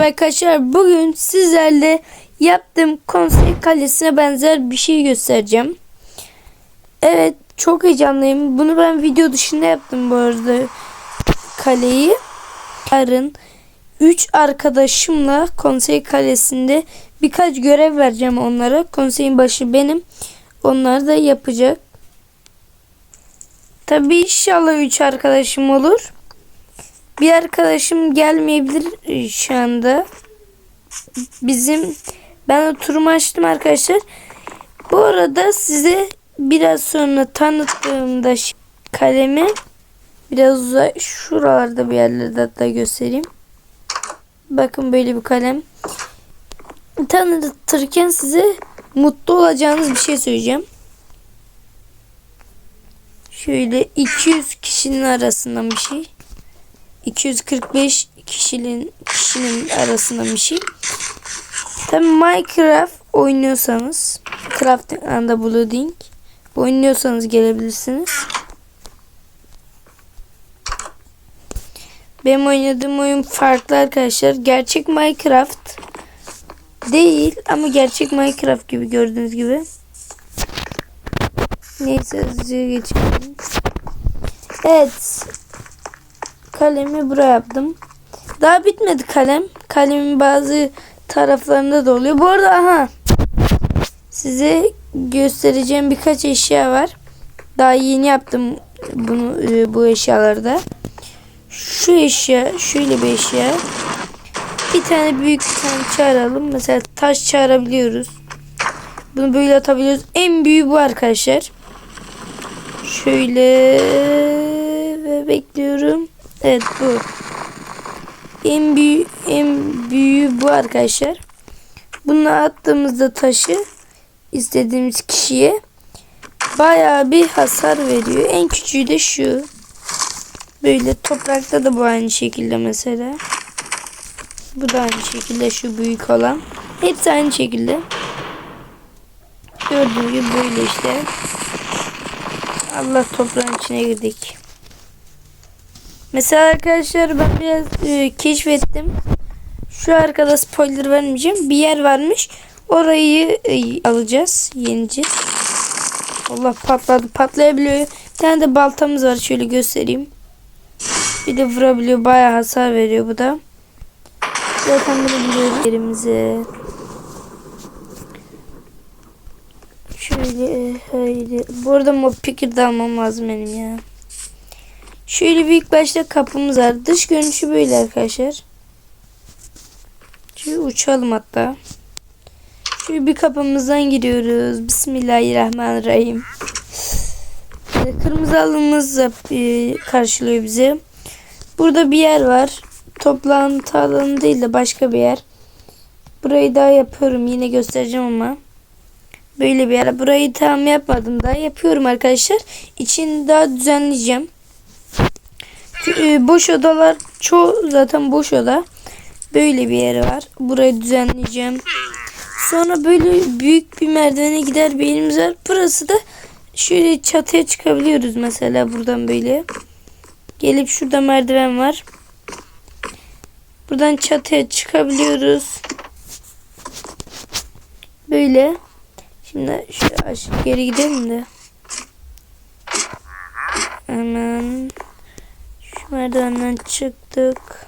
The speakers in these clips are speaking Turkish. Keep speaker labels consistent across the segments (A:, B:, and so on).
A: Merhaba arkadaşlar. Bugün sizlerle yaptığım konsey kalesine benzer bir şey göstereceğim. Evet çok heyecanlıyım. Bunu ben video dışında yaptım bu arada kaleyi. Yarın 3 arkadaşımla konsey kalesinde birkaç görev vereceğim onlara. Konseyin başı benim. Onlar da yapacak. Tabii inşallah 3 arkadaşım olur. Bir arkadaşım gelmeyebilir e, şu anda. Bizim ben oturumu açtım arkadaşlar. Bu arada size biraz sonra tanıttığımda kalemi biraz uzak şuralarda bir yerlerde hatta göstereyim. Bakın böyle bir kalem. Tanıtırken size mutlu olacağınız bir şey söyleyeceğim. Şöyle 200 kişinin arasından bir şey. 245 kişinin kişinin arasında bir şey. Tabi Minecraft oynuyorsanız Crafting and Blooding oynuyorsanız gelebilirsiniz. Benim oynadığım oyun farklı arkadaşlar. Gerçek Minecraft değil ama gerçek Minecraft gibi gördüğünüz gibi. Neyse hızlıca geçelim. Evet kalemi buraya yaptım. Daha bitmedi kalem. Kalemin bazı taraflarında da oluyor. Bu arada aha size göstereceğim birkaç eşya var. Daha yeni yaptım bunu e, bu eşyalarda. Şu eşya, şöyle bir eşya. Bir tane büyük bir tane çağıralım. Mesela taş çağırabiliyoruz. Bunu böyle atabiliyoruz. En büyüğü bu arkadaşlar. Şöyle ve bekliyorum. Evet bu. En büyük en büyüğü bu arkadaşlar. Bunu attığımızda taşı istediğimiz kişiye bayağı bir hasar veriyor. En küçüğü de şu. Böyle toprakta da bu aynı şekilde mesela. Bu da aynı şekilde şu büyük olan. Hepsi aynı şekilde. Gördüğünüz gibi böyle işte. Allah toprağın içine girdik. Mesela arkadaşlar ben biraz e, keşfettim. Şu arkada spoiler vermeyeceğim. Bir yer varmış. Orayı e, alacağız. Yeneceğiz. Allah patladı. Patlayabiliyor. Bir tane de baltamız var. Şöyle göstereyim. Bir de vurabiliyor. Bayağı hasar veriyor bu da. Zaten bunu biliyoruz yerimize. Şöyle haydi. Bu arada mob picker de almam lazım benim ya. Şöyle bir ilk başta kapımız var. Dış görünüşü böyle arkadaşlar. Şöyle uçalım hatta. Şöyle bir kapımızdan giriyoruz. Bismillahirrahmanirrahim. Kırmızı alımız e, karşılıyor bizi. Burada bir yer var. Toplantı alanı değil de başka bir yer. Burayı daha yapıyorum. Yine göstereceğim ama. Böyle bir yer. Burayı tam yapmadım. Daha yapıyorum arkadaşlar. İçini daha düzenleyeceğim. Ee, boş odalar çoğu zaten boş oda. Böyle bir yeri var. Burayı düzenleyeceğim. Sonra böyle büyük bir merdivene gider bir yerimiz var. Burası da şöyle çatıya çıkabiliyoruz mesela buradan böyle. Gelip şurada merdiven var. Buradan çatıya çıkabiliyoruz. Böyle. Şimdi şu aşağı geri gidelim de. Hemen merdivenden çıktık.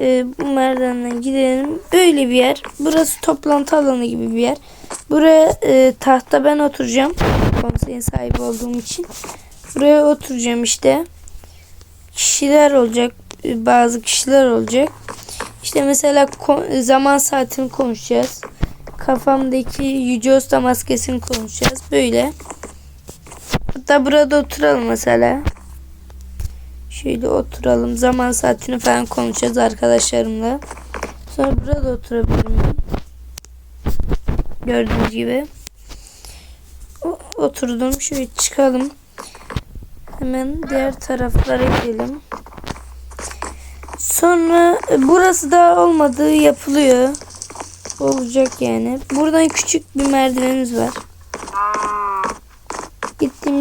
A: Ee, bu merdivenden gidelim. Böyle bir yer. Burası toplantı alanı gibi bir yer. Buraya e, tahta ben oturacağım. Konseyin sahibi olduğum için. Buraya oturacağım işte. Kişiler olacak. e, Bazı kişiler olacak. İşte mesela zaman saatini konuşacağız. Kafamdaki Yüce Usta maskesini konuşacağız. Böyle. Hatta burada oturalım mesela. Şöyle oturalım. Zaman saatini falan konuşacağız arkadaşlarımla. Sonra burada oturabilirim. Gördüğünüz gibi. O- Oturdum. Şöyle çıkalım. Hemen diğer taraflara gidelim. Sonra e, burası da olmadığı yapılıyor. Olacak yani. Buradan küçük bir merdivenimiz var.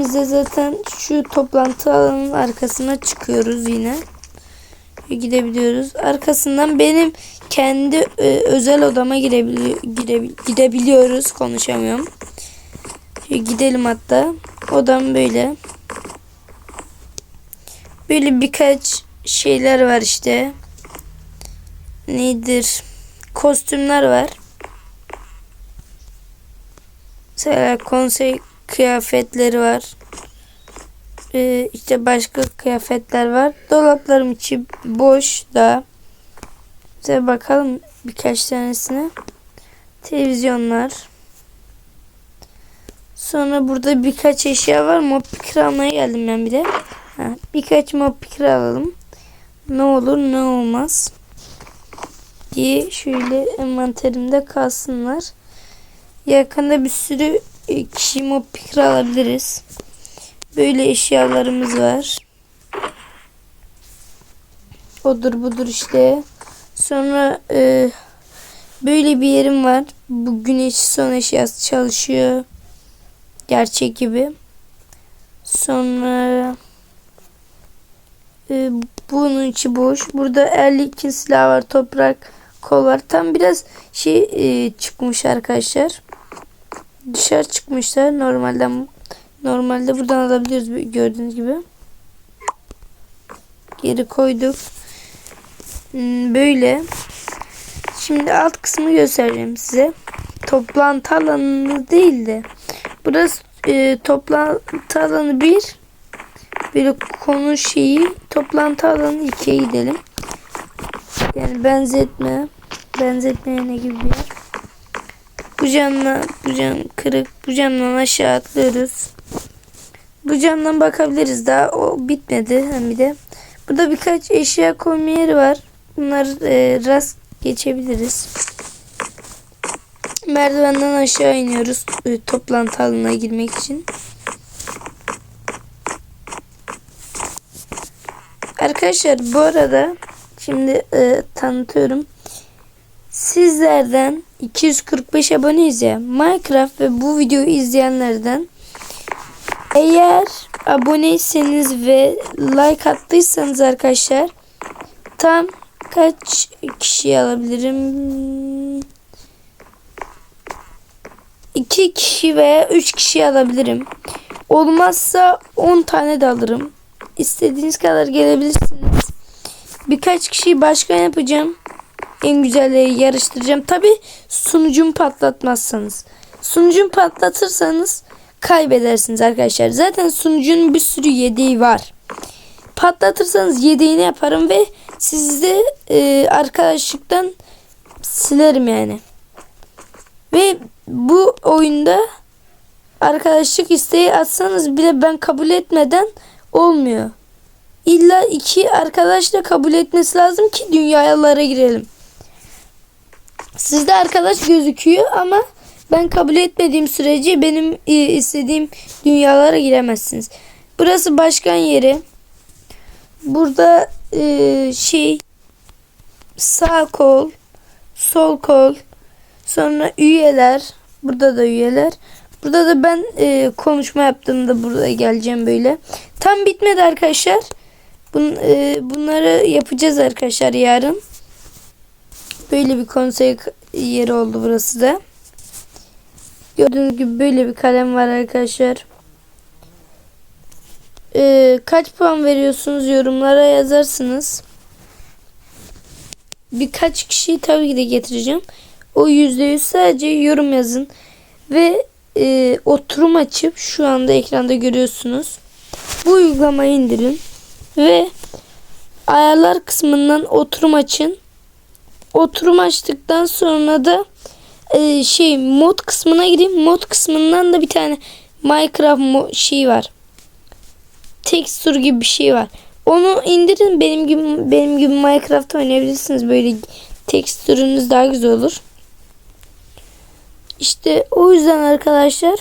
A: Gittiğimizde zaten şu toplantı alanının arkasına çıkıyoruz yine. gidebiliyoruz. Arkasından benim kendi e, özel odama girebili girebi- gidebiliyoruz. Konuşamıyorum. Şöyle gidelim hatta. Odam böyle. Böyle birkaç şeyler var işte. Nedir? Kostümler var. Mesela konsey kıyafetleri var. Ee, işte başka kıyafetler var. Dolaplarım içi boş da. Size bakalım birkaç tanesine. Televizyonlar. Sonra burada birkaç eşya var. Mob picker almaya geldim ben bir de. Ha, birkaç mob picker alalım. Ne olur ne olmaz. Diye şöyle envanterimde kalsınlar. Yakında bir sürü e, kişi mob picker alabiliriz. Böyle eşyalarımız var. Odur budur işte. Sonra e, böyle bir yerim var. Bu güneş son eşyası çalışıyor. Gerçek gibi. Sonra e, bunun içi boş. Burada Erlik'in silahı var. Toprak kol var. Tam biraz şey e, çıkmış arkadaşlar. Dışarı çıkmışlar. Normalden normalde buradan alabiliyoruz gördüğünüz gibi. Geri koyduk. Hmm, Böyle. Şimdi alt kısmı göstereceğim size. Toplantı alanı değil de. Burası e, toplantı alanı bir. Böyle konu şeyi toplantı alanı ikiye gidelim. Yani benzetme. Benzetmeye ne gibi bir yer. Bu camla bu cam kırık. Bu camdan aşağı atlıyoruz. Bu camdan bakabiliriz. Daha o bitmedi. Hem bir de. Burada birkaç eşya koyma yeri var. Bunlar e, rast geçebiliriz. Merdivenden aşağı iniyoruz. e, toplantı alanına girmek için. Arkadaşlar bu arada şimdi e, tanıtıyorum. Sizlerden 245 aboneyiz ya. Minecraft ve bu videoyu izleyenlerden eğer aboneyseniz ve like attıysanız arkadaşlar tam kaç kişi alabilirim? 2 kişi veya 3 kişi alabilirim. Olmazsa 10 tane de alırım. İstediğiniz kadar gelebilirsiniz. Birkaç kişiyi başkan yapacağım. En güzelleri yarıştıracağım. Tabi sunucumu patlatmazsanız. Sunucumu patlatırsanız kaybedersiniz arkadaşlar. Zaten sunucunun bir sürü yedeği var. Patlatırsanız yedeğini yaparım ve sizi de e, arkadaşlıktan silerim yani. Ve bu oyunda arkadaşlık isteği atsanız bile ben kabul etmeden olmuyor. İlla iki arkadaş da kabul etmesi lazım ki dünyalara girelim. Sizde arkadaş gözüküyor ama ben kabul etmediğim sürece benim e, istediğim dünyalara giremezsiniz. Burası başkan yeri. Burada e, şey sağ kol, sol kol, sonra üyeler. Burada da üyeler. Burada da ben e, konuşma yaptığımda burada geleceğim böyle. Tam bitmedi arkadaşlar. Bun, e, bunları yapacağız arkadaşlar yarın. Böyle bir konsey yeri oldu burası da. Gördüğünüz gibi böyle bir kalem var arkadaşlar. E, kaç puan veriyorsunuz yorumlara yazarsınız. Birkaç kişiyi tabii ki de getireceğim. O yüzde yüz sadece yorum yazın. Ve e, oturum açıp şu anda ekranda görüyorsunuz. Bu uygulamayı indirin. Ve ayarlar kısmından oturum açın. Oturum açtıktan sonra da e, şey mod kısmına gireyim. Mod kısmından da bir tane Minecraft mo- şey var. Texture gibi bir şey var. Onu indirin benim gibi benim gibi Minecraft oynayabilirsiniz. Böyle tekstürünüz daha güzel olur. İşte o yüzden arkadaşlar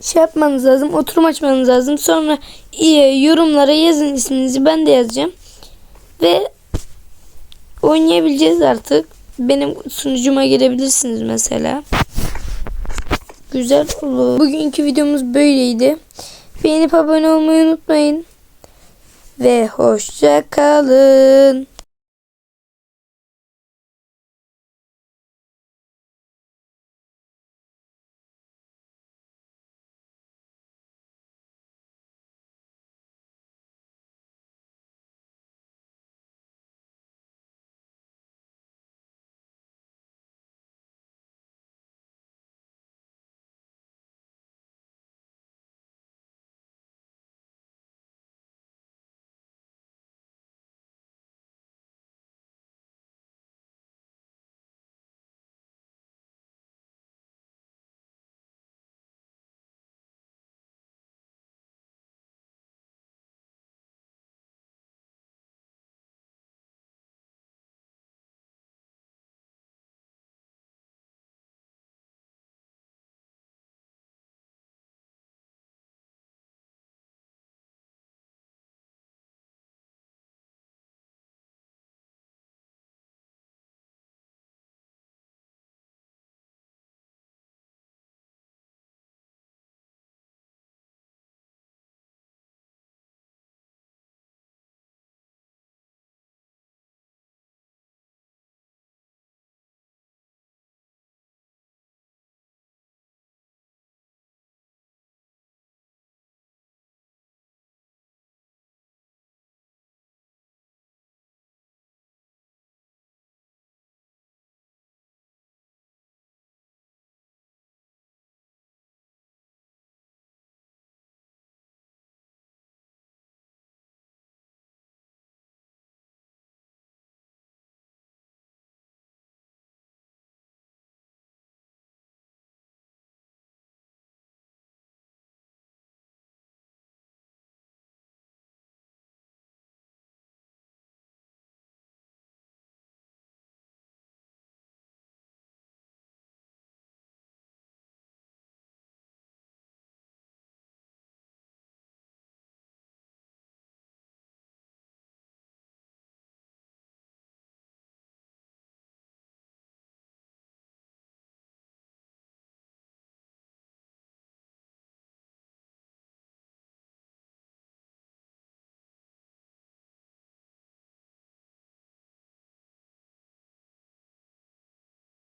A: şey yapmanız lazım. Oturum açmanız lazım. Sonra e, yorumlara yazın isminizi. Ben de yazacağım. Ve oynayabileceğiz artık. Benim sunucuma girebilirsiniz mesela. Güzel olur. Bugünkü videomuz böyleydi. Beğenip abone olmayı unutmayın. ve hoşça kalın.